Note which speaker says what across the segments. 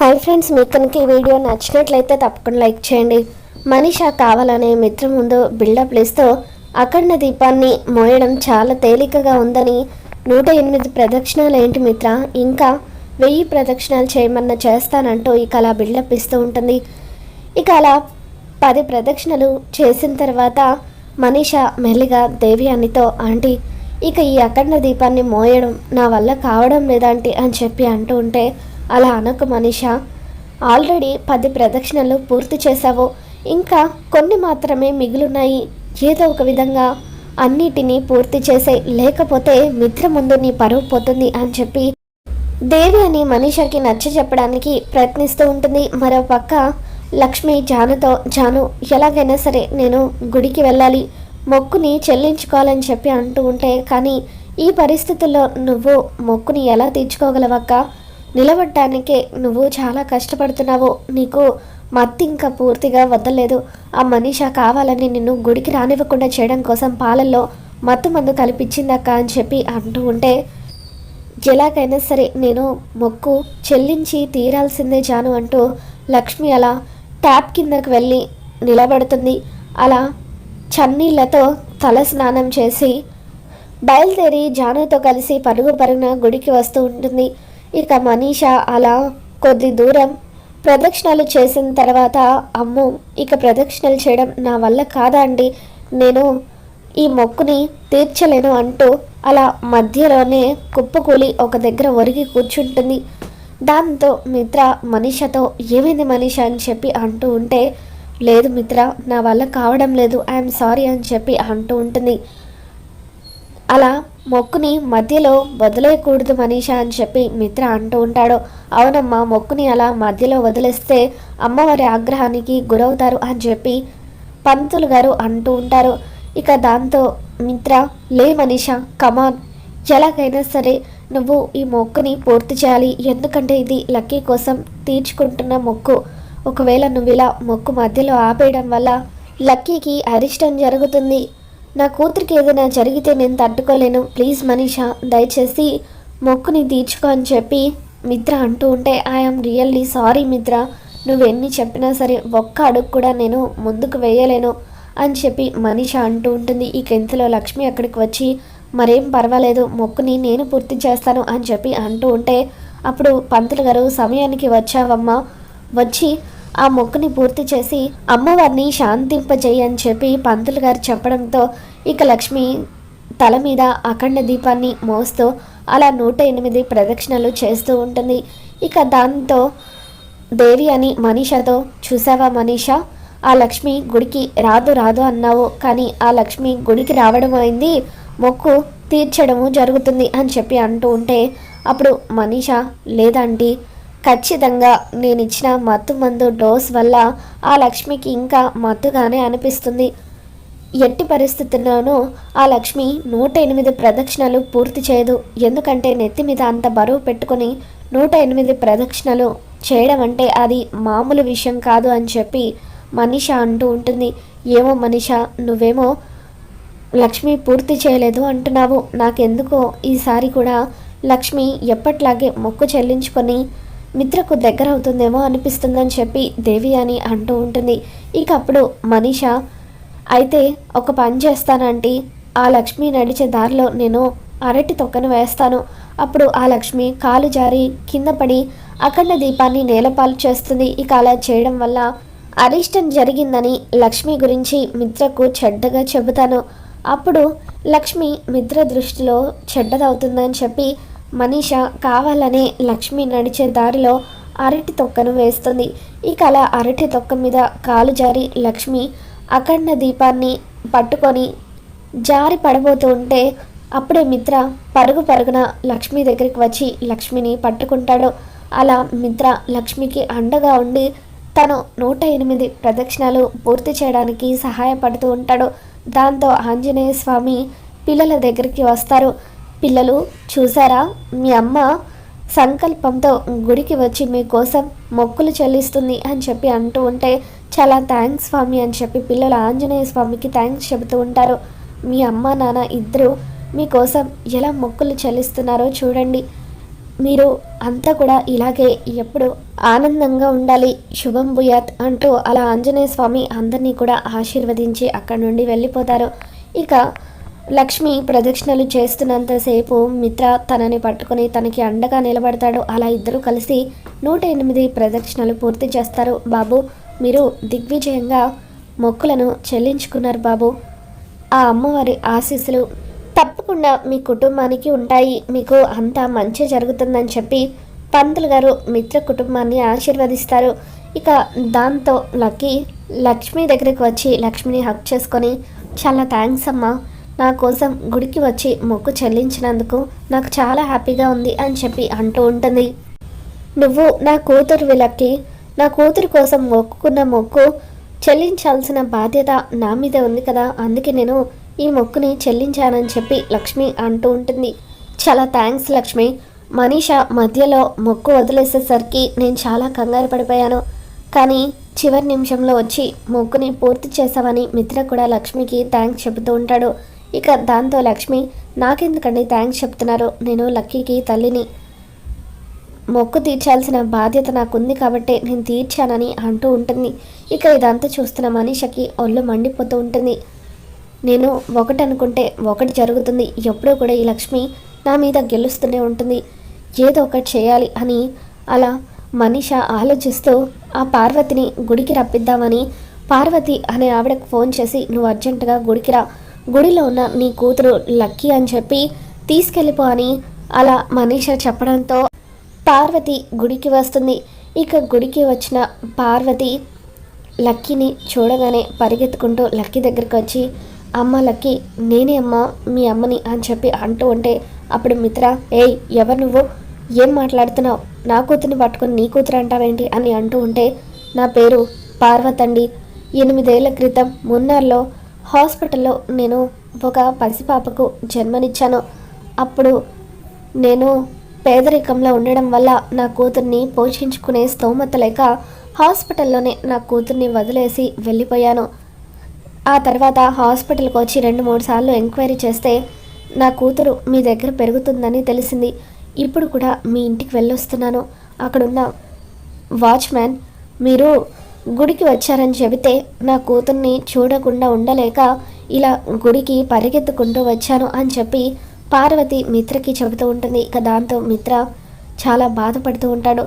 Speaker 1: Hi friends మీకు కనుక ఈ వీడియో నచ్చినట్లయితే తప్పకుండా లైక్ చేయండి. మనిష కావాలనే మిత్రం ముందు బిల్డప్ ఇస్తూ అఖండ దీపాన్ని మోయడం చాలా తేలికగా ఉందని నూట ఎనిమిది ప్రదక్షిణాలు ఏంటి మిత్ర? ఇంకా వెయ్యి ప్రదక్షిణాలు చేయమన్న చేస్తానంటూ ఇక అలా బిల్డప్ ఇస్తూ ఉంటుంది. ఇక అలా పది ప్రదక్షిణలు చేసిన తర్వాత మనిష మెల్లిగా దేవి అనితో ఆంటీ ఇక ఈ అఖండ దీపాన్ని మోయడం నా వల్ల కావడం లేదంటీ అని చెప్పి అంటూ ఉంటే అలా అనకు మనీషా. ఆల్రెడీ పది ప్రదక్షిణలు పూర్తి చేశావు. ఇంకా కొన్ని మాత్రమే మిగిలిన్నాయి. ఏదో ఒక విధంగా అన్నిటినీ పూర్తి చేసే లేకపోతే మిత్ర ముందు నీ పరువు పోతుంది అని చెప్పి దేవి అని మనీషాకి నచ్చ చెప్పడానికి ప్రయత్నిస్తూ ఉంటుంది. మరో పక్క లక్ష్మి జానుతో జాను ఎలాగైనా సరే నేను గుడికి వెళ్ళాలి. మొక్కుని చెల్లించుకోవాలని చెప్పి అంటూ ఉంటే కానీ ఈ పరిస్థితుల్లో నువ్వు మొక్కుని ఎలా తీర్చుకోగలవక్క? నిలబడ్డానికే నువ్వు చాలా కష్టపడుతున్నావు నీకు మత్తి ఇంకా పూర్తిగా వద్దలేదు. ఆ మనీషా కావాలని నిన్ను గుడికి రానివ్వకుండా చేయడం కోసం పాలల్లో మత్తు మందు కల్పించిందక్క అని చెప్పి అంటూ ఉంటే ఎలాగైనా సరే నేను మొక్కు చెల్లించి తీరాల్సిందే జాను అంటూ లక్ష్మి అలా ట్యాప్ కిందకు వెళ్ళి నిలబడుతుంది. అలా చన్నీళ్ళతో తల స్నానం చేసి బయలుదేరి జానుతో కలిసి పరుగు పరుగున గుడికి వస్తూ ఉంటుంది. ఇక మనీష అలా కొద్ది దూరం ప్రదక్షిణలు చేసిన తర్వాత అమ్మో ఇక ప్రదక్షిణలు చేయడం నా వల్ల కాదా అండి? నేను ఈ మొక్కుని తీర్చలేను అంటూ అలా మధ్యలోనే కుప్పకూలి ఒక దగ్గర ఒరిగి కూర్చుంటుంది. దాంతో మిత్ర మనీషతో ఏమైంది మనీష? అని చెప్పి అంటూ ఉంటే లేదు మిత్ర నా వల్ల కావడం లేదు ఐఎమ్ సారీ అని చెప్పి అంటూ ఉంటుంది. అలా మొక్కుని మధ్యలో వదిలేయకూడదు మనీషా అని చెప్పి మిత్ర అంటూ ఉంటాడు. అవునమ్మా మొక్కుని అలా మధ్యలో వదిలేస్తే అమ్మవారి ఆగ్రహానికి గురవుతారు అని చెప్పి పంతులు గారు అంటూ ఉంటారు. ఇక దాంతో మిత్ర లే మనీషా కమాన్ ఎలాగైనా సరే నువ్వు ఈ మొక్కుని పూర్తి చేయాలి. ఎందుకంటే ఇది లక్కీ కోసం తీర్చుకుంటున్న మొక్కు. ఒకవేళ నువ్వు ఇలా మొక్కు మధ్యలో ఆపేయడం వల్ల లక్కీకి అరిష్టం జరుగుతుంది. నా కూతురికి ఏదైనా జరిగితే నేను తట్టుకోలేను. ప్లీజ్ మనీషా దయచేసి మొక్కుని తీర్చుకో అని చెప్పి మిత్ర అంటూ ఉంటే ఐఎమ్ రియల్లీ సారీ మిత్ర. నువ్వెన్ని చెప్పినా సరే ఒక్క అడుగు కూడా నేను ముందుకు వేయలేను అని చెప్పి మనీష అంటూ ఉంటుంది. ఈ కెంతలో లక్ష్మి అక్కడికి వచ్చి మరేం పర్వాలేదు మొక్కుని నేను పూర్తి చేస్తాను అని చెప్పి అంటూ ఉంటే అప్పుడు పంతులు గారు సమయానికి వచ్చావమ్మా. వచ్చి ఆ మొక్కుని పూర్తి చేసి అమ్మవారిని శాంతింపజేయని అని చెప్పి పంతులు గారు చెప్పడంతో ఇక లక్ష్మి తల మీద అఖండ దీపాన్ని మోస్తూ అలా నూట ఎనిమిది ప్రదక్షిణలు చేస్తూ ఉంటుంది. ఇక దాంతో దేవి అని మనీషతో చూసావా మనీషా? ఆ లక్ష్మి గుడికి రాదు రాదు అన్నావు. కానీ ఆ లక్ష్మి గుడికి రావడం అయింది. మొక్కు తీర్చడము జరుగుతుంది అని చెప్పి అంటూ ఉంటే అప్పుడు మనీష లేదంటీ ఖచ్చితంగా నేను ఇచ్చిన మత్తు మందు డోస్ వల్ల ఆ లక్ష్మికి ఇంకా మత్తుగానే అనిపిస్తుంది. ఎట్టి పరిస్థితుల్లోనూ ఆ లక్ష్మి నూట ఎనిమిది ప్రదక్షిణలు పూర్తి చేయదు. ఎందుకంటే నెత్తి మీద అంత బరువు పెట్టుకొని నూట ఎనిమిది ప్రదక్షిణలు చేయడం అంటే అది మామూలు విషయం కాదు అని చెప్పి మనిష అంటూ ఉంటుంది. ఏమో మనిష నువ్వేమో లక్ష్మి పూర్తి చేయలేదు అంటున్నావు. నాకెందుకో ఈసారి కూడా లక్ష్మి ఎప్పట్లాగే మొక్కు చెల్లించుకొని మిత్రకు దగ్గర అవుతుందేమో అనిపిస్తుందని చెప్పి దేవి అని అంటూ ఉంటుంది. ఇక అప్పుడు మనీష అయితే ఒక పని చేస్తానంటే ఆ లక్ష్మి నడిచే దారిలో నేను అరటి తొక్కను వేస్తాను. అప్పుడు ఆ లక్ష్మి కాలు జారి కింద పడి అఖండ దీపాన్ని నేలపాలు చేస్తుంది. ఇక అలా చేయడం వల్ల అరిష్టం జరిగిందని లక్ష్మి గురించి మిత్రకు చెడ్డగా చెబుతాను. అప్పుడు లక్ష్మి మిత్ర దృష్టిలో చెడ్డదవుతుందని చెప్పి మనీష కావాలనే లక్ష్మి నడిచే దారిలో అరటి తొక్కను వేస్తుంది. ఇక అలా అరటి తొక్క మీద కాలు జారి లక్ష్మి అఖండ దీపాన్ని పట్టుకొని జారి పడబోతూ ఉంటే అప్పుడే మిత్ర పరుగు పరుగున లక్ష్మి దగ్గరికి వచ్చి లక్ష్మిని పట్టుకుంటాడు. అలా మిత్ర లక్ష్మికి అండగా ఉండి తను నూట ఎనిమిది ప్రదక్షిణాలు పూర్తి చేయడానికి సహాయపడుతూ ఉంటాడు. దాంతో ఆంజనేయ స్వామి పిల్లల దగ్గరికి వస్తారు. పిల్లలు చూసారా మీ అమ్మ సంకల్పంతో గుడికి వచ్చి మీకోసం మొక్కులు చెల్లిస్తుంది అని చెప్పి అంటూ ఉంటే చాలా థ్యాంక్స్ స్వామి అని చెప్పి పిల్లలు ఆంజనేయ స్వామికి థ్యాంక్స్ చెబుతూ ఉంటారు. మీ అమ్మ నాన్న ఇద్దరు మీకోసం ఎలా మొక్కులు చెల్లిస్తున్నారో చూడండి. మీరు అంతా కూడా ఇలాగే ఎప్పుడు ఆనందంగా ఉండాలి. శుభం భూయాత్ అంటూ అలా ఆంజనేయ స్వామి అందరినీ కూడా ఆశీర్వదించి అక్కడి నుండి వెళ్ళిపోతారు. ఇక లక్ష్మి ప్రదక్షిణలు చేస్తున్నంతసేపు మిత్ర తనని పట్టుకొని తనకి అండగా నిలబడతాడు. అలా ఇద్దరు కలిసి నూట ఎనిమిది ప్రదక్షిణలు పూర్తి చేస్తారు. బాబు మీరు దిగ్విజయంగా మొక్కులను చెల్లించుకున్నారు బాబు. ఆ అమ్మవారి ఆశీస్సులు తప్పకుండా మీ కుటుంబానికి ఉంటాయి. మీకు అంతా మంచి జరుగుతుందని చెప్పి పంతులు గారు మిత్ర కుటుంబాన్ని ఆశీర్వదిస్తారు. ఇక దాంతో లక్కీ లక్ష్మి దగ్గరికి వచ్చి లక్ష్మిని హక్ చేసుకొని చాలా థ్యాంక్స్ అమ్మా. నా కోసం గుడికి వచ్చి మొక్కు చెల్లించినందుకు నాకు చాలా హ్యాపీగా ఉంది అని చెప్పి అంటూ ఉంటుంది. నువ్వు నా కూతురు విలక్కి నా కూతురు కోసం మొక్కుకున్న మొక్కు చెల్లించాల్సిన బాధ్యత నా మీద ఉంది కదా అందుకే నేను ఈ మొక్కుని చెల్లించానని చెప్పి లక్ష్మి అంటూ ఉంటుంది. చాలా థ్యాంక్స్ లక్ష్మి. మనీష మధ్యలో మొక్కు వదిలేసేసరికి నేను చాలా కంగారు పడిపోయాను. కానీ చివరి నిమిషంలో వచ్చి మొక్కుని పూర్తి చేసావని మిత్ర కూడా లక్ష్మికి థ్యాంక్స్ చెబుతూ ఉంటాడు. ఇక దాంతో లక్ష్మి నాకెందుకండి థ్యాంక్స్ చెప్తున్నారు? నేను లక్కీకి తల్లిని మొక్కు తీర్చాల్సిన బాధ్యత నాకుంది కాబట్టి నేను తీర్చానని అంటూ ఉంటుంది. ఇక ఇదంతా చూస్తున్న మనీషకి ఒళ్ళు మండిపోతూ ఉంటుంది. నేను ఒకటి అనుకుంటే ఒకటి జరుగుతుంది. ఎప్పుడూ కూడా ఈ లక్ష్మి నా మీద గెలుస్తూనే ఉంటుంది. ఏదో ఒకటి చేయాలి అని అలా మనీష ఆలోచిస్తూ ఆ పార్వతిని గుడికి రప్పిద్దామని పార్వతి అనే ఆవిడకు ఫోన్ చేసి నువ్వు అర్జెంటుగా గుడికి రా. గుడిలో ఉన్న నీ కూతురు లక్కీ అని చెప్పి తీసుకెళ్ళిపో అని అలా మనీష చెప్పడంతో పార్వతి గుడికి వస్తుంది. ఇక గుడికి వచ్చిన పార్వతి లక్కీని చూడగానే పరిగెత్తుకుంటూ లక్కీ దగ్గరికి వచ్చి అమ్మ లక్కీ నేనే అమ్మ మీ అమ్మని అని చెప్పి అంటూ ఉంటే అప్పుడు మిత్ర ఏయ్ ఎవరు నువ్వు? ఏం మాట్లాడుతున్నావు? నా కూతుర్ని పట్టుకొని నీ కూతురు అంటావేంటి? అని అంటూ ఉంటే నా పేరు పార్వతండి. ఎనిమిదేళ్ళ క్రితం మున్నార్లో హాస్పిటల్లో నేను ఒక పసిపాపకు జన్మనిచ్చాను. అప్పుడు నేను పేదరికంలో ఉండడం వల్ల నా కూతుర్ని పోషించుకునే స్తోమత లేక హాస్పిటల్లోనే నా కూతుర్ని వదిలేసి వెళ్ళిపోయాను. ఆ తర్వాత హాస్పిటల్కి వచ్చి రెండు మూడు సార్లు ఎంక్వైరీ చేస్తే నా కూతురు మీ దగ్గర పెరుగుతుందని తెలిసింది. ఇప్పుడు కూడా మీ ఇంటికి వెళ్ళొస్తున్నాను. అక్కడున్న వాచ్మ్యాన్ మీరు గుడికి వచ్చారని చెబితే నా కూతుర్ని చూడకుండా ఉండలేక ఇలా గుడికి పరిగెత్తుకుంటూ వచ్చాను అని చెప్పి పార్వతి మిత్రకి చెబుతూ ఉంటుంది. ఇక దాంతో మిత్ర చాలా బాధపడుతూ ఉంటాడు.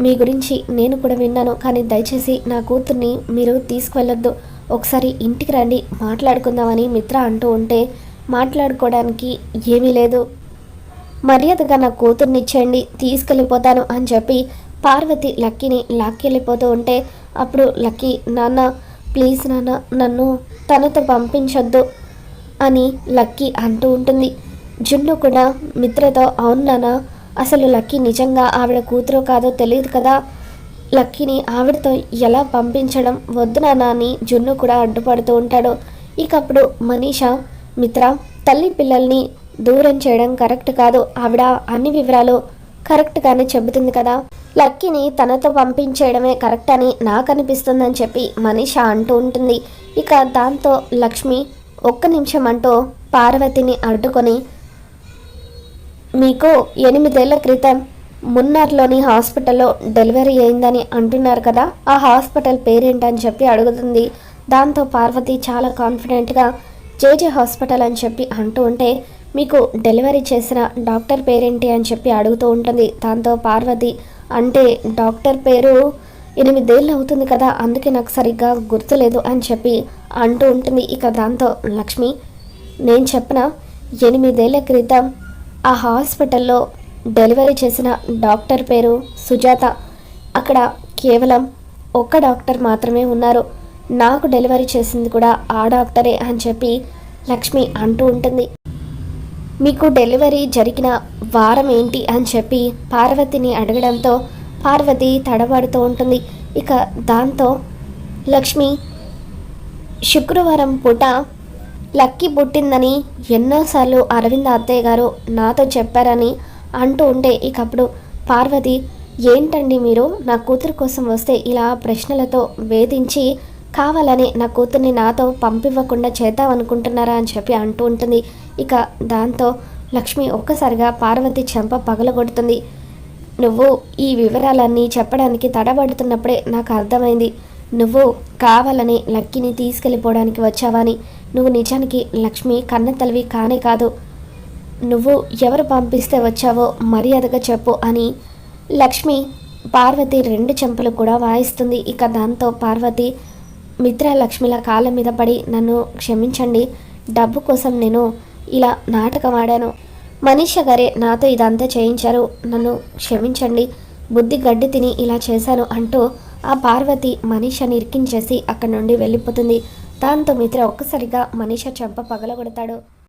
Speaker 1: మీ గురించి నేను కూడా విన్నాను కానీ దయచేసి నా కూతుర్ని మీరు తీసుకువెళ్ళొద్దు. ఒకసారి ఇంటికి రండి మాట్లాడుకుందామని మిత్ర అంటూ ఉంటే మాట్లాడుకోవడానికి ఏమీ లేదు. మర్యాదగా నా కూతుర్నిచ్చేయండి తీసుకెళ్ళిపోతాను అని చెప్పి పార్వతి లక్కీని లాక్కెళ్ళిపోతూ ఉంటే అప్పుడు లక్కీ నాన్న ప్లీజ్ నాన్న నన్ను తనతో పంపించొద్దు అని లక్కీ అంటూ ఉంటుంది. జున్ను కూడా మిత్రతో అవును నాన్న అసలు లక్కీ నిజంగా ఆవిడ కూతురో కాదో తెలియదు కదా? లక్కీని ఆవిడతో ఎలా పంపించడం? వద్దు నాన్న అని జున్ను కూడా అడ్డుపడుతూ ఉంటాడు. ఇక అప్పుడు మనీషా మిత్ర తల్లి పిల్లల్ని దూరం చేయడం కరెక్ట్ కాదు. ఆవిడ అన్ని వివరాలు కరెక్ట్గానే చెబుతుంది కదా? లక్కీని తనతో పంపించేయడమే కరెక్ట్ అని నాకు అనిపిస్తుందని చెప్పి మనీషా అంటూ ఉంటుంది. ఇక దాంతో లక్ష్మి ఒక్క నిమిషం అంటూ పార్వతిని అడ్డుకొని మీకు ఎనిమిదేళ్ళ క్రితం మున్నార్లోని హాస్పిటల్లో డెలివరీ అయిందని అంటున్నారు కదా ఆ హాస్పిటల్ పేరేంటని చెప్పి అడుగుతుంది. దాంతో పార్వతి చాలా కాన్ఫిడెంట్గా జేజే హాస్పిటల్ అని చెప్పి అంటూ ఉంటే మీకు డెలివరీ చేసిన డాక్టర్ పేరేంటి? అని చెప్పి అడుగుతూ ఉంటుంది. దాంతో పార్వతి అంటే డాక్టర్ పేరు ఎనిమిదేళ్ళు అవుతుంది కదా అందుకే నాకు సరిగ్గా గుర్తులేదు అని చెప్పి అంటూ ఉంటుంది ఇక దాంతో లక్ష్మి. నేను చెప్పిన ఎనిమిదేళ్ళ క్రితం ఆ హాస్పిటల్లో డెలివరీ చేసిన డాక్టర్ పేరు సుజాత. అక్కడ కేవలం ఒక్క డాక్టర్ మాత్రమే ఉన్నారు. నాకు డెలివరీ చేసింది కూడా ఆ డాక్టరే అని చెప్పి లక్ష్మి అంటూ ఉంటుంది. మీకు డెలివరీ జరిగిన వారం ఏంటి అని చెప్పి పార్వతిని అడగడంతో పార్వతి తడబడుతూ ఉంటుంది. ఇక దాంతో లక్ష్మి శుక్రవారం పూట లక్కీ పుట్టిందని ఎన్నోసార్లు అరవింద్ అత్తయ్య గారు నాతో చెప్పారని అంటూ ఉంటే ఇక అప్పుడు పార్వతి ఏంటండి మీరు నా కూతురు కోసం వస్తే ఇలా ప్రశ్నలతో వేధించి కావాలని నా కూతుర్ని నాతో పంపివ్వకుండా చేద్దామనుకుంటున్నారా? అని చెప్పి అంటూ ఉంటుంది. ఇక దాంతో లక్ష్మి ఒక్కసారిగా పార్వతి చెంప పగలగొడుతుంది. నువ్వు ఈ వివరాలన్నీ చెప్పడానికి తడబడుతున్నప్పుడే నాకు అర్థమైంది. నువ్వు కావాలని లక్కీని తీసుకెళ్ళిపోవడానికి వచ్చావని నువ్వు నిజానికి లక్ష్మి కన్న తల్వి కానే కాదు. నువ్వు ఎవరు పంపిస్తే వచ్చావో మర్యాదగా చెప్పు అని లక్ష్మి పార్వతి రెండు చెంపలు కూడా వాయిస్తుంది. ఇక దాంతో పార్వతి మిత్ర లక్ష్మిల కాళ్ళ మీద పడి నన్ను క్షమించండి. డబ్బు కోసం నేను ఇలా నాటకం ఆడాను. మనీష గారే నాతో ఇదంతా చేయించారు. నన్ను క్షమించండి. బుద్ధి గడ్డి తిని ఇలా చేశాను అంటూ ఆ పార్వతి మనీషని ఇరికించేసి అక్కడి నుండి వెళ్ళిపోతుంది. దాంతో మిత్ర ఒక్కసారిగా మనీష చెంప పగలగొడతాడు.